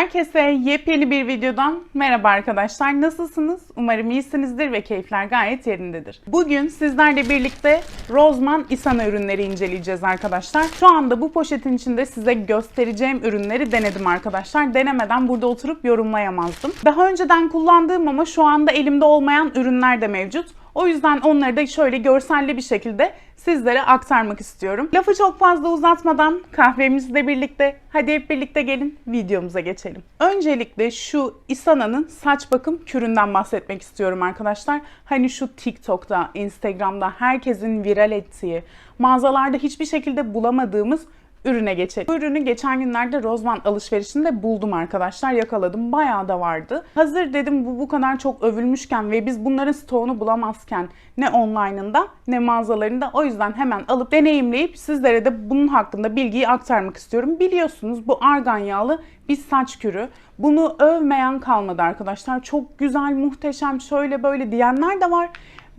Herkese yepyeni bir videodan merhaba arkadaşlar. Nasılsınız? Umarım iyisinizdir ve keyifler gayet yerindedir. Bugün sizlerle birlikte Rozman İsana ürünleri inceleyeceğiz arkadaşlar. Şu anda bu poşetin içinde size göstereceğim ürünleri denedim arkadaşlar. Denemeden burada oturup yorumlayamazdım. Daha önceden kullandığım ama şu anda elimde olmayan ürünler de mevcut. O yüzden onları da şöyle görselli bir şekilde sizlere aktarmak istiyorum. Lafı çok fazla uzatmadan kahvemizle birlikte hadi hep birlikte gelin videomuza geçelim. Öncelikle şu Isana'nın saç bakım küründen bahsetmek istiyorum arkadaşlar. Hani şu TikTok'ta, Instagram'da herkesin viral ettiği, mağazalarda hiçbir şekilde bulamadığımız ürüne geçelim. Bu ürünü geçen günlerde Rozman alışverişinde buldum arkadaşlar. Yakaladım. Bayağı da vardı. Hazır dedim bu bu kadar çok övülmüşken ve biz bunların stoğunu bulamazken ne online'ında ne mağazalarında o yüzden hemen alıp deneyimleyip sizlere de bunun hakkında bilgiyi aktarmak istiyorum. Biliyorsunuz bu argan yağlı bir saç kürü. Bunu övmeyen kalmadı arkadaşlar. Çok güzel, muhteşem, şöyle böyle diyenler de var.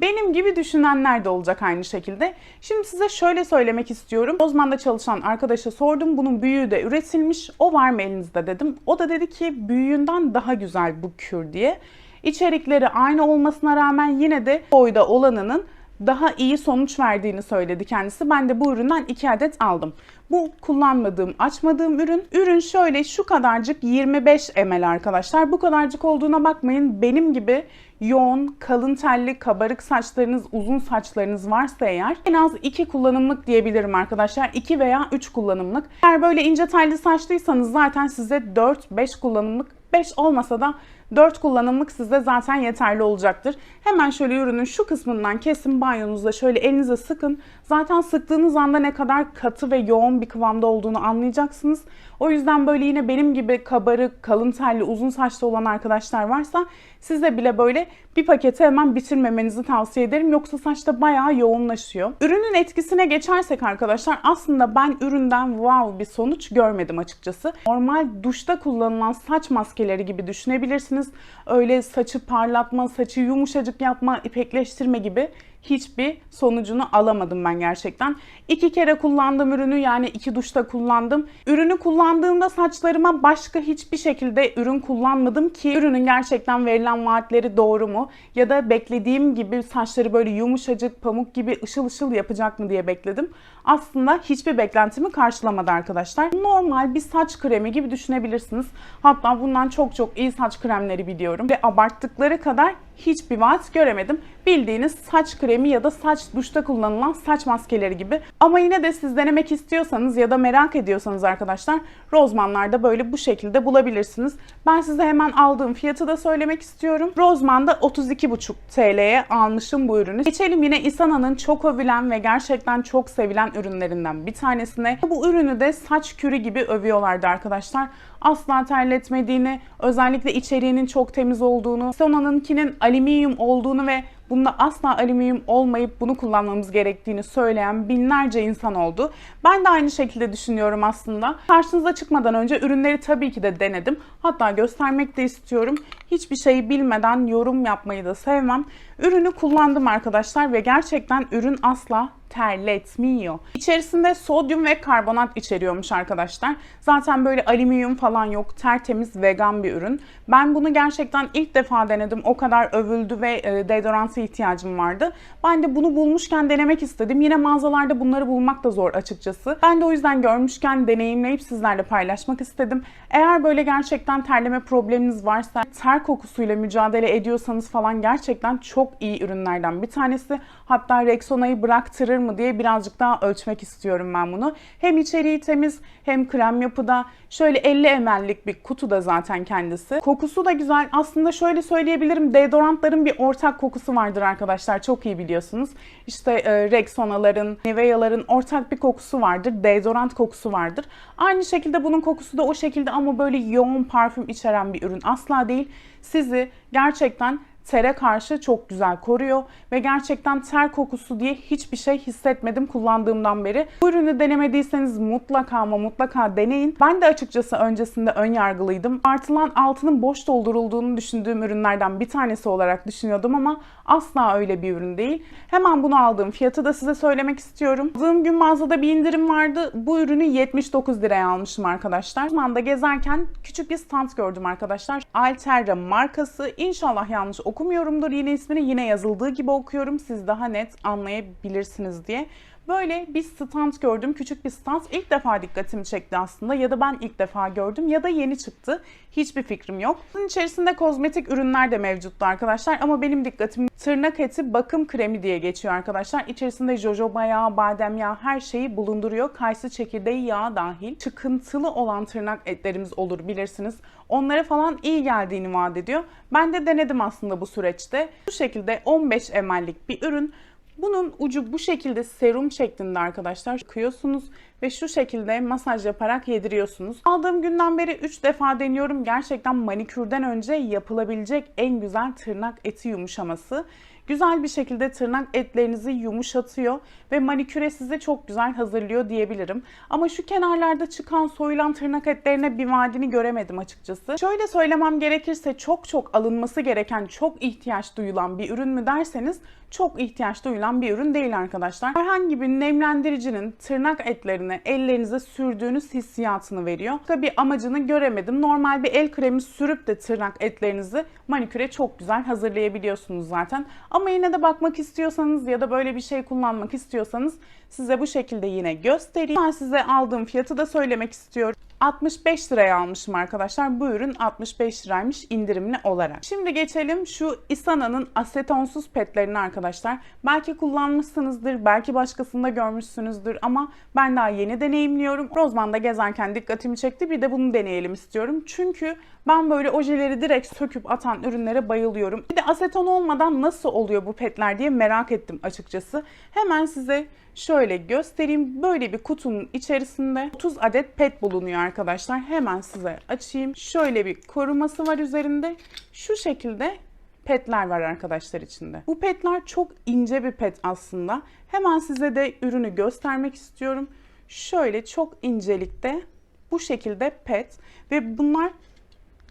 Benim gibi düşünenler de olacak aynı şekilde. Şimdi size şöyle söylemek istiyorum. Ozman'da çalışan arkadaşa sordum. Bunun büyüğü de üretilmiş. O var mı elinizde dedim. O da dedi ki büyüğünden daha güzel bu kür diye. İçerikleri aynı olmasına rağmen yine de boyda olanının daha iyi sonuç verdiğini söyledi kendisi. Ben de bu üründen 2 adet aldım. Bu kullanmadığım, açmadığım ürün. Ürün şöyle şu kadarcık 25 ml arkadaşlar. Bu kadarcık olduğuna bakmayın. Benim gibi yoğun, kalın telli, kabarık saçlarınız, uzun saçlarınız varsa eğer en az 2 kullanımlık diyebilirim arkadaşlar. 2 veya 3 kullanımlık. Eğer böyle ince telli saçlıysanız zaten size 4-5 kullanımlık 5 olmasa da 4 kullanımlık size zaten yeterli olacaktır. Hemen şöyle ürünün şu kısmından kesin banyonuzda şöyle elinize sıkın. Zaten sıktığınız anda ne kadar katı ve yoğun bir kıvamda olduğunu anlayacaksınız. O yüzden böyle yine benim gibi kabarık, kalın telli, uzun saçlı olan arkadaşlar varsa size bile böyle bir paketi hemen bitirmemenizi tavsiye ederim. Yoksa saçta bayağı yoğunlaşıyor. Ürünün etkisine geçersek arkadaşlar aslında ben üründen wow bir sonuç görmedim açıkçası. Normal duşta kullanılan saç maskeleri gibi düşünebilirsiniz. Öyle saçı parlatma, saçı yumuşacık yapma, ipekleştirme gibi hiçbir sonucunu alamadım ben gerçekten. İki kere kullandım ürünü yani iki duşta kullandım. Ürünü kullandığımda saçlarıma başka hiçbir şekilde ürün kullanmadım ki ürünün gerçekten verilen vaatleri doğru mu? Ya da beklediğim gibi saçları böyle yumuşacık pamuk gibi ışıl ışıl yapacak mı diye bekledim. Aslında hiçbir beklentimi karşılamadı arkadaşlar. Normal bir saç kremi gibi düşünebilirsiniz. Hatta bundan çok çok iyi saç kremleri biliyorum. Ve abarttıkları kadar hiçbir vaat göremedim. Bildiğiniz saç kremi ya da saç duşta kullanılan saç maskeleri gibi. Ama yine de siz denemek istiyorsanız ya da merak ediyorsanız arkadaşlar Rozman'larda böyle bu şekilde bulabilirsiniz. Ben size hemen aldığım fiyatı da söylemek istiyorum. Rozman'da 32,5 TL'ye almışım bu ürünü. Geçelim yine Isana'nın çok övülen ve gerçekten çok sevilen ürünlerinden bir tanesine. Bu ürünü de saç kürü gibi övüyorlardı arkadaşlar. Asla terletmediğini, özellikle içeriğinin çok temiz olduğunu, Isana'nınkinin alüminyum olduğunu ve bunda asla alüminyum olmayıp bunu kullanmamız gerektiğini söyleyen binlerce insan oldu. Ben de aynı şekilde düşünüyorum aslında. Karşınıza çıkmadan önce ürünleri tabii ki de denedim. Hatta göstermek de istiyorum. Hiçbir şeyi bilmeden yorum yapmayı da sevmem. Ürünü kullandım arkadaşlar ve gerçekten ürün asla terletmiyor. İçerisinde sodyum ve karbonat içeriyormuş arkadaşlar. Zaten böyle alüminyum falan yok. Tertemiz vegan bir ürün. Ben bunu gerçekten ilk defa denedim. O kadar övüldü ve e, ihtiyacım vardı. Ben de bunu bulmuşken denemek istedim. Yine mağazalarda bunları bulmak da zor açıkçası. Ben de o yüzden görmüşken deneyimleyip sizlerle paylaşmak istedim. Eğer böyle gerçekten terleme probleminiz varsa, ter kokusuyla mücadele ediyorsanız falan gerçekten çok iyi ürünlerden bir tanesi. Hatta Rexona'yı bıraktırır mı diye birazcık daha ölçmek istiyorum ben bunu. Hem içeriği temiz hem krem yapıda. Şöyle 50 ml'lik bir kutuda zaten kendisi. Kokusu da güzel. Aslında şöyle söyleyebilirim. Deodorantların bir ortak kokusu vardır arkadaşlar. Çok iyi biliyorsunuz. İşte e, Rexona'ların, Nivea'ların ortak bir kokusu vardır. Deodorant kokusu vardır. Aynı şekilde bunun kokusu da o şekilde ama böyle yoğun parfüm içeren bir ürün asla değil. Sizi gerçekten tere karşı çok güzel koruyor ve gerçekten ter kokusu diye hiçbir şey hissetmedim kullandığımdan beri. Bu ürünü denemediyseniz mutlaka ama mutlaka deneyin. Ben de açıkçası öncesinde ön yargılıydım. Artılan altının boş doldurulduğunu düşündüğüm ürünlerden bir tanesi olarak düşünüyordum ama asla öyle bir ürün değil. Hemen bunu aldığım fiyatı da size söylemek istiyorum. Aldığım gün mağazada bir indirim vardı. Bu ürünü 79 liraya almışım arkadaşlar. Şu anda gezerken küçük bir stand gördüm arkadaşlar. Alterra markası. İnşallah yanlış okumuyorumdur yine ismini. Yine yazıldığı gibi okuyorum. Siz daha net anlayabilirsiniz diye. Böyle bir stand gördüm. Küçük bir stand. İlk defa dikkatimi çekti aslında. Ya da ben ilk defa gördüm ya da yeni çıktı. Hiçbir fikrim yok. Bunun içerisinde kozmetik ürünler de mevcuttu arkadaşlar. Ama benim dikkatim tırnak eti bakım kremi diye geçiyor arkadaşlar. İçerisinde jojoba yağı, badem yağı her şeyi bulunduruyor. Kayısı çekirdeği yağı dahil. Çıkıntılı olan tırnak etlerimiz olur bilirsiniz. Onlara falan iyi geldiğini vaat ediyor. Ben de denedim aslında bu süreçte. Bu şekilde 15 ml'lik bir ürün. Bunun ucu bu şekilde serum şeklinde arkadaşlar kıyıyorsunuz ve şu şekilde masaj yaparak yediriyorsunuz. Aldığım günden beri 3 defa deniyorum. Gerçekten manikürden önce yapılabilecek en güzel tırnak eti yumuşaması. Güzel bir şekilde tırnak etlerinizi yumuşatıyor ve maniküre sizi çok güzel hazırlıyor diyebilirim. Ama şu kenarlarda çıkan soyulan tırnak etlerine bir vaadini göremedim açıkçası. Şöyle söylemem gerekirse çok çok alınması gereken, çok ihtiyaç duyulan bir ürün mü derseniz çok ihtiyaç duyulan bir ürün değil arkadaşlar. Herhangi bir nemlendiricinin tırnak etlerine ellerinize sürdüğünüz hissiyatını veriyor. Tabi amacını göremedim. Normal bir el kremi sürüp de tırnak etlerinizi maniküre çok güzel hazırlayabiliyorsunuz zaten. Ama yine de bakmak istiyorsanız ya da böyle bir şey kullanmak istiyorsanız size bu şekilde yine göstereyim. Ben size aldığım fiyatı da söylemek istiyorum. 65 liraya almışım arkadaşlar. Bu ürün 65 liraymış indirimli olarak. Şimdi geçelim şu Isana'nın asetonsuz petlerini arkadaşlar. Belki kullanmışsınızdır, belki başkasında görmüşsünüzdür ama ben daha yeni deneyimliyorum. Rozman'da gezerken dikkatimi çekti. Bir de bunu deneyelim istiyorum. Çünkü ben böyle ojeleri direkt söküp atan ürünlere bayılıyorum. Bir de aseton olmadan nasıl oluyor bu petler diye merak ettim açıkçası. Hemen size şöyle göstereyim. Böyle bir kutunun içerisinde 30 adet pet bulunuyor arkadaşlar. Hemen size açayım. Şöyle bir koruması var üzerinde. Şu şekilde petler var arkadaşlar içinde. Bu petler çok ince bir pet aslında. Hemen size de ürünü göstermek istiyorum. Şöyle çok incelikte bu şekilde pet ve bunlar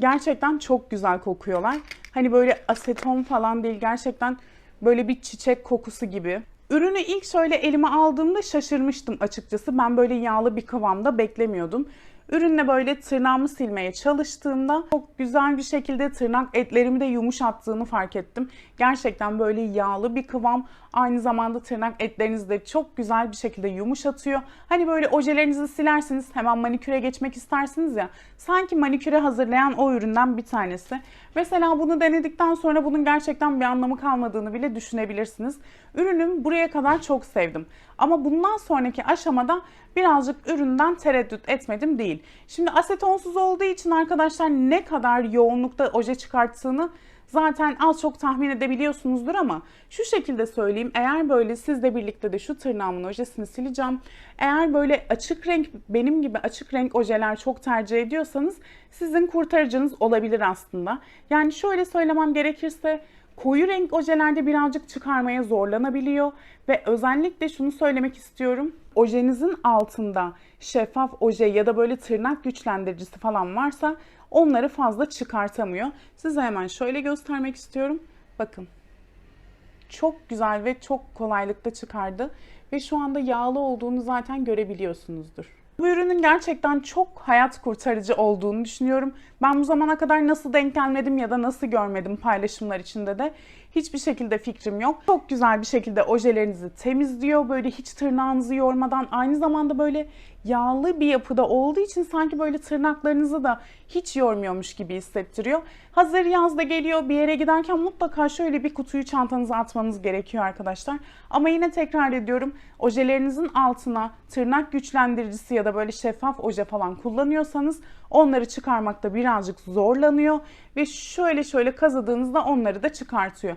gerçekten çok güzel kokuyorlar. Hani böyle aseton falan değil gerçekten böyle bir çiçek kokusu gibi. Ürünü ilk şöyle elime aldığımda şaşırmıştım açıkçası. Ben böyle yağlı bir kıvamda beklemiyordum. Ürünle böyle tırnağımı silmeye çalıştığımda çok güzel bir şekilde tırnak etlerimi de yumuşattığını fark ettim. Gerçekten böyle yağlı bir kıvam. Aynı zamanda tırnak etlerinizi de çok güzel bir şekilde yumuşatıyor. Hani böyle ojelerinizi silersiniz hemen maniküre geçmek istersiniz ya. Sanki maniküre hazırlayan o üründen bir tanesi. Mesela bunu denedikten sonra bunun gerçekten bir anlamı kalmadığını bile düşünebilirsiniz. Ürünüm buraya kadar çok sevdim. Ama bundan sonraki aşamada birazcık üründen tereddüt etmedim değil. Şimdi asetonsuz olduğu için arkadaşlar ne kadar yoğunlukta oje çıkarttığını zaten az çok tahmin edebiliyorsunuzdur ama şu şekilde söyleyeyim. Eğer böyle sizle birlikte de şu tırnağımın ojesini sileceğim. Eğer böyle açık renk benim gibi açık renk ojeler çok tercih ediyorsanız sizin kurtarıcınız olabilir aslında. Yani şöyle söylemem gerekirse koyu renk ojelerde birazcık çıkarmaya zorlanabiliyor ve özellikle şunu söylemek istiyorum. Ojenizin altında şeffaf oje ya da böyle tırnak güçlendiricisi falan varsa onları fazla çıkartamıyor. Size hemen şöyle göstermek istiyorum. Bakın. Çok güzel ve çok kolaylıkla çıkardı ve şu anda yağlı olduğunu zaten görebiliyorsunuzdur. Bu ürünün gerçekten çok hayat kurtarıcı olduğunu düşünüyorum. Ben bu zamana kadar nasıl denk gelmedim ya da nasıl görmedim paylaşımlar içinde de hiçbir şekilde fikrim yok. Çok güzel bir şekilde ojelerinizi temizliyor. Böyle hiç tırnağınızı yormadan aynı zamanda böyle yağlı bir yapıda olduğu için sanki böyle tırnaklarınızı da hiç yormuyormuş gibi hissettiriyor. Hazır yazda geliyor bir yere giderken mutlaka şöyle bir kutuyu çantanıza atmanız gerekiyor arkadaşlar. Ama yine tekrar ediyorum ojelerinizin altına tırnak güçlendiricisi ya da böyle şeffaf oje falan kullanıyorsanız onları çıkarmakta birazcık zorlanıyor ve şöyle şöyle kazıdığınızda onları da çıkartıyor.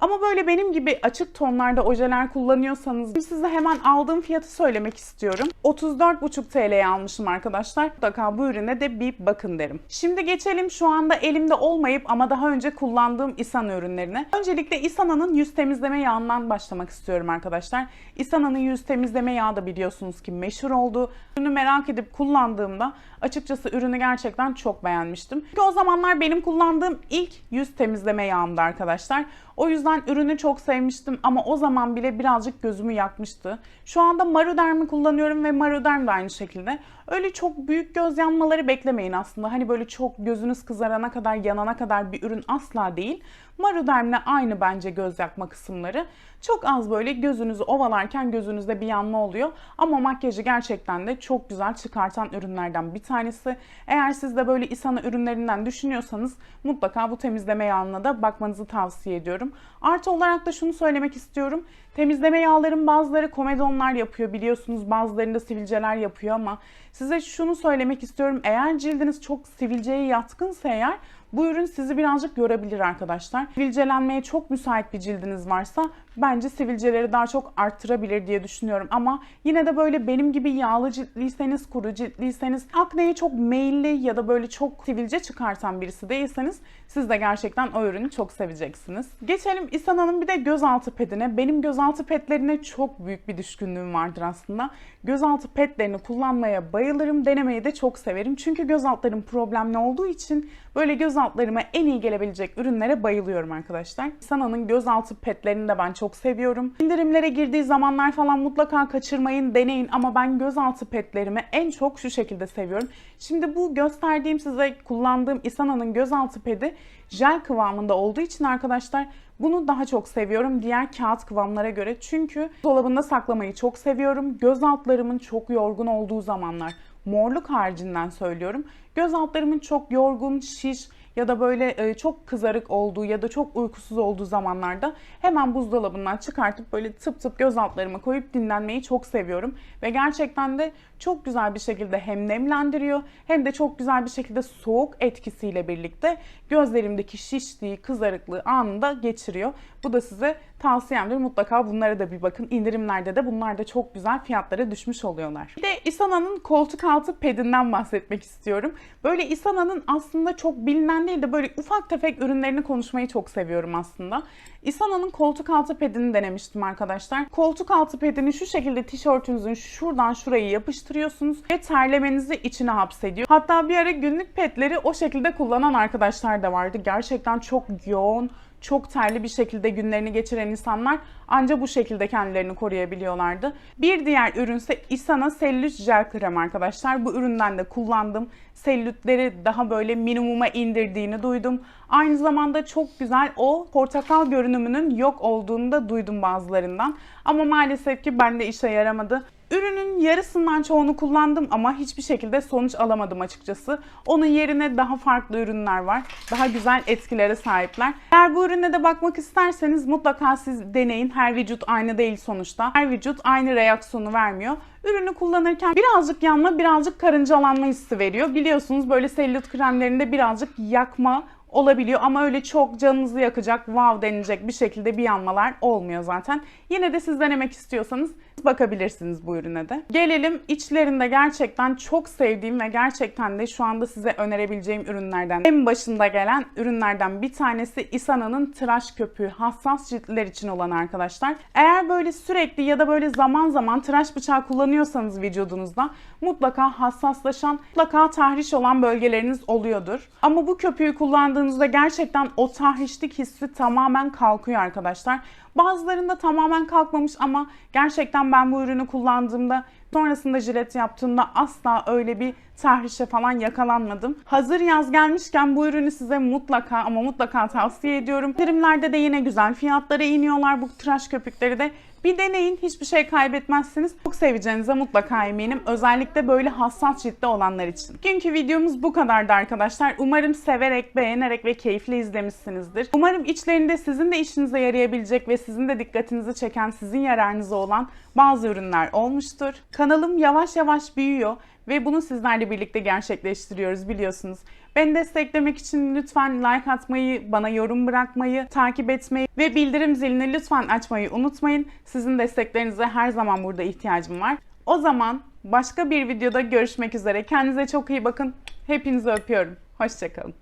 Ama böyle benim gibi açık tonlarda ojeler kullanıyorsanız size hemen aldığım fiyatı söylemek istiyorum. 34,5 TL'ye almışım arkadaşlar. Mutlaka bu ürüne de bir bakın derim. Şimdi geçelim şu anda elimde olmayıp ama daha önce kullandığım Isana ürünlerine. Öncelikle Isana'nın yüz temizleme yağından başlamak istiyorum arkadaşlar. Isana'nın yüz temizleme yağı da biliyorsunuz ki meşhur oldu. Ürünü merak edip kullandığımda açıkçası ürünü gerçekten çok beğenmiştim. Çünkü o zamanlar benim kullandığım ilk yüz temizleme yağımdı arkadaşlar. O yüzden ürünü çok sevmiştim ama o zaman bile birazcık gözümü yakmıştı. Şu anda Maruderm'i kullanıyorum ve Maruderm de aynı şekilde. Öyle çok büyük göz yanmaları beklemeyin aslında. Hani böyle çok gözünüz kızarana kadar, yanana kadar bir ürün asla değil. Maruderm'le aynı bence göz yakma kısımları. Çok az böyle gözünüzü ovalarken gözünüzde bir yanma oluyor. Ama makyajı gerçekten de çok güzel çıkartan ürünlerden bir tanesi. Eğer siz de böyle Isana ürünlerinden düşünüyorsanız mutlaka bu temizleme yağına da bakmanızı tavsiye ediyorum. Artı olarak da şunu söylemek istiyorum. Temizleme yağların bazıları komedonlar yapıyor biliyorsunuz bazılarında sivilceler yapıyor ama size şunu söylemek istiyorum. Eğer cildiniz çok sivilceye yatkınsa eğer bu ürün sizi birazcık yorabilir arkadaşlar. Sivilcelenmeye çok müsait bir cildiniz varsa bence sivilceleri daha çok arttırabilir diye düşünüyorum. Ama yine de böyle benim gibi yağlı ciltliyseniz, kuru ciltliyseniz, akneye çok meyilli ya da böyle çok sivilce çıkartan birisi değilseniz siz de gerçekten o ürünü çok seveceksiniz. Geçelim Isana'nın bir de gözaltı pedine. Benim gözaltı pedlerine çok büyük bir düşkünlüğüm vardır aslında. Gözaltı pedlerini kullanmaya bayılırım, denemeyi de çok severim. Çünkü göz altlarım problemli olduğu için böyle göz altlarıma en iyi gelebilecek ürünlere bayılıyorum arkadaşlar. Isana'nın gözaltı pedlerini de ben çok seviyorum. İndirimlere girdiği zamanlar falan mutlaka kaçırmayın, deneyin ama ben gözaltı pedlerimi en çok şu şekilde seviyorum. Şimdi bu gösterdiğim size kullandığım Isana'nın gözaltı pedi jel kıvamında olduğu için arkadaşlar bunu daha çok seviyorum diğer kağıt kıvamlara göre. Çünkü dolabında saklamayı çok seviyorum. Göz altlarımın çok yorgun olduğu zamanlar morluk haricinden söylüyorum. Göz altlarımın çok yorgun, şiş ya da böyle çok kızarık olduğu ya da çok uykusuz olduğu zamanlarda hemen buzdolabından çıkartıp böyle tıp tıp göz altlarıma koyup dinlenmeyi çok seviyorum. Ve gerçekten de çok güzel bir şekilde hem nemlendiriyor hem de çok güzel bir şekilde soğuk etkisiyle birlikte gözlerimdeki şişliği, kızarıklığı anında geçiriyor. Bu da size tavsiyemdir. Mutlaka bunlara da bir bakın. İndirimlerde de bunlar da çok güzel fiyatlara düşmüş oluyorlar. Bir de Isana'nın koltuk altı pedinden bahsetmek istiyorum. Böyle Isana'nın aslında çok bilinen değil de böyle ufak tefek ürünlerini konuşmayı çok seviyorum aslında. Isana'nın koltuk altı pedini denemiştim arkadaşlar. Koltuk altı pedini şu şekilde tişörtünüzün şuradan şurayı yapıştırıyorsunuz ve terlemenizi içine hapsediyor. Hatta bir ara günlük pedleri o şekilde kullanan arkadaşlar da vardı. Gerçekten çok yoğun, çok terli bir şekilde günlerini geçiren insanlar ancak bu şekilde kendilerini koruyabiliyorlardı. Bir diğer ürünse Isana Sellüt Jel Krem arkadaşlar. Bu üründen de kullandım. Sellütleri daha böyle minimuma indirdiğini duydum. Aynı zamanda çok güzel o portakal görünümünün yok olduğunu da duydum bazılarından. Ama maalesef ki bende işe yaramadı. Ürünün yarısından çoğunu kullandım ama hiçbir şekilde sonuç alamadım açıkçası. Onun yerine daha farklı ürünler var. Daha güzel etkilere sahipler. Eğer bu ürüne de bakmak isterseniz mutlaka siz deneyin. Her vücut aynı değil sonuçta. Her vücut aynı reaksiyonu vermiyor. Ürünü kullanırken birazcık yanma, birazcık karıncalanma hissi veriyor. Biliyorsunuz böyle selülit kremlerinde birazcık yakma olabiliyor ama öyle çok canınızı yakacak, wow denilecek bir şekilde bir yanmalar olmuyor zaten. Yine de siz denemek istiyorsanız bakabilirsiniz bu ürüne de. Gelelim içlerinde gerçekten çok sevdiğim ve gerçekten de şu anda size önerebileceğim ürünlerden en başında gelen ürünlerden bir tanesi Isana'nın tıraş köpüğü hassas ciltler için olan arkadaşlar. Eğer böyle sürekli ya da böyle zaman zaman tıraş bıçağı kullanıyorsanız vücudunuzda mutlaka hassaslaşan, mutlaka tahriş olan bölgeleriniz oluyordur. Ama bu köpüğü kullandığınızda gerçekten o tahrişlik hissi tamamen kalkıyor arkadaşlar. Bazılarında tamamen kalkmamış ama gerçekten ben bu ürünü kullandığımda sonrasında jilet yaptığımda asla öyle bir tahrişe falan yakalanmadım. Hazır yaz gelmişken bu ürünü size mutlaka ama mutlaka tavsiye ediyorum. İndirimlerde de yine güzel fiyatlara iniyorlar bu tıraş köpükleri de. Bir deneyin hiçbir şey kaybetmezsiniz. Çok seveceğinize mutlaka eminim. Özellikle böyle hassas ciltte olanlar için. Bugünkü videomuz bu kadardı arkadaşlar. Umarım severek, beğenerek ve keyifli izlemişsinizdir. Umarım içlerinde sizin de işinize yarayabilecek ve sizin de dikkatinizi çeken, sizin yararınıza olan bazı ürünler olmuştur. Kanalım yavaş yavaş büyüyor ve bunu sizlerle birlikte gerçekleştiriyoruz biliyorsunuz. Beni desteklemek için lütfen like atmayı, bana yorum bırakmayı, takip etmeyi ve bildirim zilini lütfen açmayı unutmayın. Sizin desteklerinize her zaman burada ihtiyacım var. O zaman başka bir videoda görüşmek üzere. Kendinize çok iyi bakın. Hepinizi öpüyorum. Hoşçakalın.